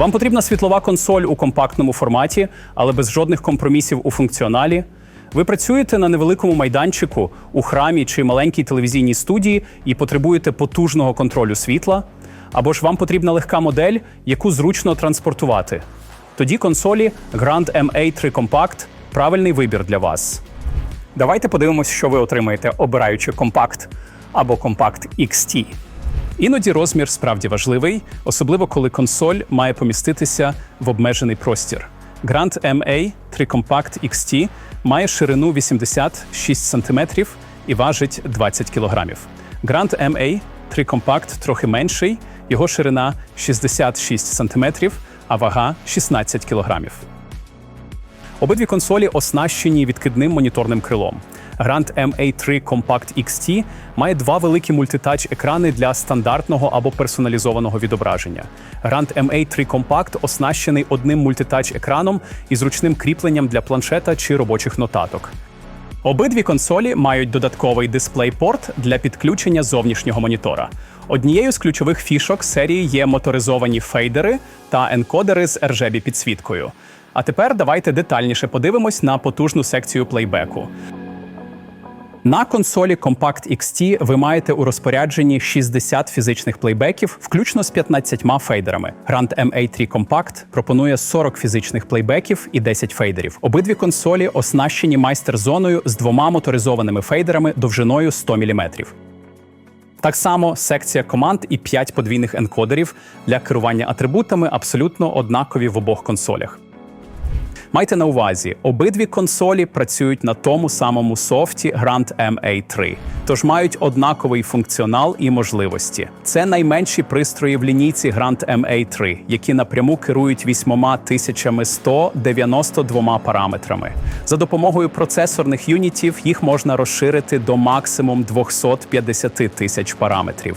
Вам потрібна світлова консоль у компактному форматі, але без жодних компромісів у функціоналі. Ви працюєте на невеликому майданчику у храмі чи маленькій телевізійній студії і потребуєте потужного контролю світла, або ж вам потрібна легка модель, яку зручно транспортувати. Тоді консолі Grand MA3 Compact – правильний вибір для вас. Давайте подивимося, що ви отримаєте, обираючи компакт або компакт XT. Іноді розмір справді важливий, особливо коли консоль має поміститися в обмежений простір. Grand MA 3 Compact XT має ширину 86 см і важить 20 кг. Grand MA 3 Compact трохи менший, його ширина 66 см, а вага 16 кг. Обидві консолі оснащені відкидним моніторним крилом. Grand MA3 Compact XT має два великі мультитач-екрани для стандартного або персоналізованого відображення. Grand MA3 Compact оснащений одним мультитач-екраном і зручним кріпленням для планшета чи робочих нотаток. Обидві консолі мають додатковий дисплей-порт для підключення зовнішнього монітора. Однією з ключових фішок серії є моторизовані фейдери та енкодери з rgb підсвіткою. А тепер давайте детальніше подивимось на потужну секцію плейбеку. На консолі Compact XT ви маєте у розпорядженні 60 фізичних плейбеків, включно з 15 фейдерами. Grand MA3 Compact пропонує 40 фізичних плейбеків і 10 фейдерів. Обидві консолі оснащені майстер-зоною з двома моторизованими фейдерами довжиною 100 мм. Так само секція команд і 5 подвійних енкодерів для керування атрибутами абсолютно однакові в обох консолях. Майте на увазі, обидві консолі працюють на тому самому софті Grand MA3, тож мають однаковий функціонал і можливості. Це найменші пристрої в лінійці Grand MA3, які напряму керують 8192 параметрами. За допомогою процесорних юнітів їх можна розширити до максимум 250 тисяч параметрів.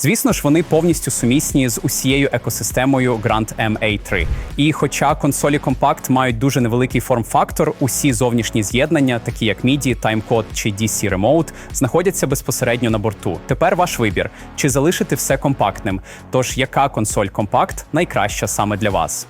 Звісно ж, вони повністю сумісні з усією екосистемою Grand MA3. І хоча консолі Compact мають дуже невеликий форм-фактор, усі зовнішні з'єднання, такі як MIDI, таймкод чи DC Remote, знаходяться безпосередньо на борту. Тепер ваш вибір: чи залишити все компактним. Тож яка консоль Compact найкраща саме для вас?